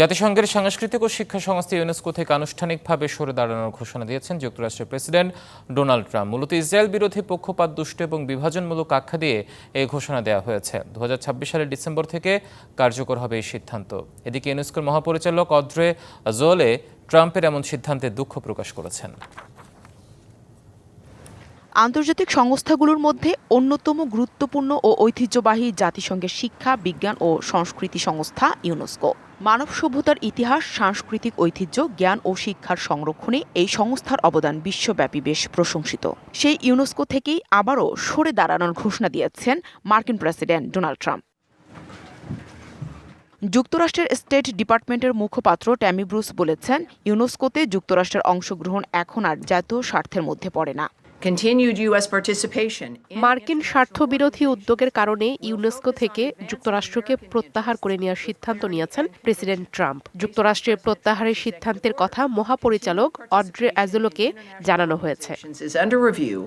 জাতিসংঘের সাংস্কৃতিক ও শিক্ষা সংস্থা ইউনেস্কো থেকে আনুষ্ঠানিকভাবে সরে দাঁড়ানোর ঘোষণা দিয়েছেন যুক্তরাষ্ট্রের প্রেসিডেন্ট ডোনাল্ড ট্রাম্প। মূলত ইসরায়েল বিরোধী পক্ষপাত, দুষ্ট এবং বিভাজনমূলক আখ্যা দিয়ে এই ঘোষণা দেওয়া হয়েছে। দুহাজার ছাব্বিশ সালের ডিসেম্বর থেকে কার্যকর হবে এই সিদ্ধান্ত। এদিকে ইউনেস্কোর মহাপরিচালক অদ্রে জোলে ট্রাম্পের এমন সিদ্ধান্তে দুঃখ প্রকাশ করেছেন। আন্তর্জাতিক সংস্থাগুলোর মধ্যে অন্যতম গুরুত্বপূর্ণ ও ঐতিহ্যবাহী জাতিসংঘের শিক্ষা, বিজ্ঞান ও সংস্কৃতি সংস্থা ইউনেস্কো। মানব সভ্যতার ইতিহাস, সাংস্কৃতিক ঐতিহ্য, জ্ঞান ও শিক্ষার সংরক্ষণে এই সংস্থার অবদান বিশ্বব্যাপী বেশ প্রশংসিত। সেই ইউনেস্কো থেকেই আবারও সরে দাঁড়ানোর ঘোষণা দিয়েছেন মার্কিন প্রেসিডেন্ট ডোনাল্ড ট্রাম্প। যুক্তরাষ্ট্রের স্টেট ডিপার্টমেন্টের মুখপাত্র ট্যামি ব্রুস বলেছেন, ইউনেস্কোতে যুক্তরাষ্ট্রের অংশগ্রহণ এখন আর জাতীয় স্বার্থের মধ্যে পড়ে না। Continued U.S. participation in মার্কিন স্বার্থবিরোধী উদ্যোগের কারণে ইউনেস্কো থেকে যুক্তরাষ্ট্রকে প্রত্যাহার করে নেওয়ার সিদ্ধান্ত নিয়েছেন প্রেসিডেন্ট ট্রাম্প যুক্তরাষ্ট্রের প্রত্যাহারের সিদ্ধান্তের কথা মহাপরিচালক অড্রে অ্যাজোলোকে জানানো হয়েছে is under review,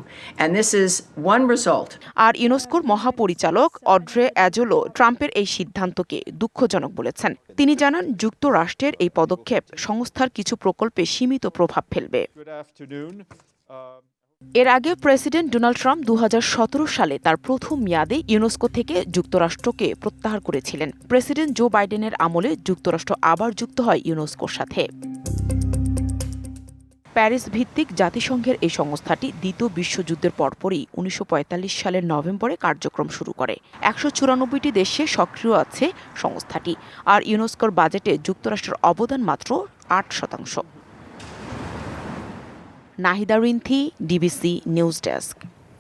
and this is one result আর ইউনেস্কোর মহাপরিচালক অড্রে অ্যাজোলো ট্রাম্পের এই সিদ্ধান্তকে দুঃখজনক বলেছেন তিনি জানান যুক্তরাষ্ট্রের এই পদক্ষেপ সংস্থার কিছু প্রকল্পে সীমিত প্রভাব ফেলবে Good afternoon. Uh, এর আগে প্রেসিডেন্ট ডোনাল্ড ট্রাম্প দু হাজার সতেরো সালে তার প্রথম মেয়াদে ইউনেস্কো থেকে যুক্তরাষ্ট্রকে প্রত্যাহার করেছিলেন। প্রেসিডেন্ট জো বাইডেনের আমলে যুক্তরাষ্ট্র আবার যুক্ত হয় ইউনেস্কোর সাথে। প্যারিস ভিত্তিক জাতিসংঘের এই সংস্থাটি দ্বিতীয় বিশ্বযুদ্ধের পরপরই উনিশশো পঁয়তাল্লিশ সালের নভেম্বরে কার্যক্রম শুরু করে। একশো চুরানব্বইটি দেশে সক্রিয় আছে সংস্থাটি, আর ইউনেস্কোর বাজেটে যুক্তরাষ্ট্রের অবদান মাত্র আট শতাংশ। Nahida Rinthi DBC news desk.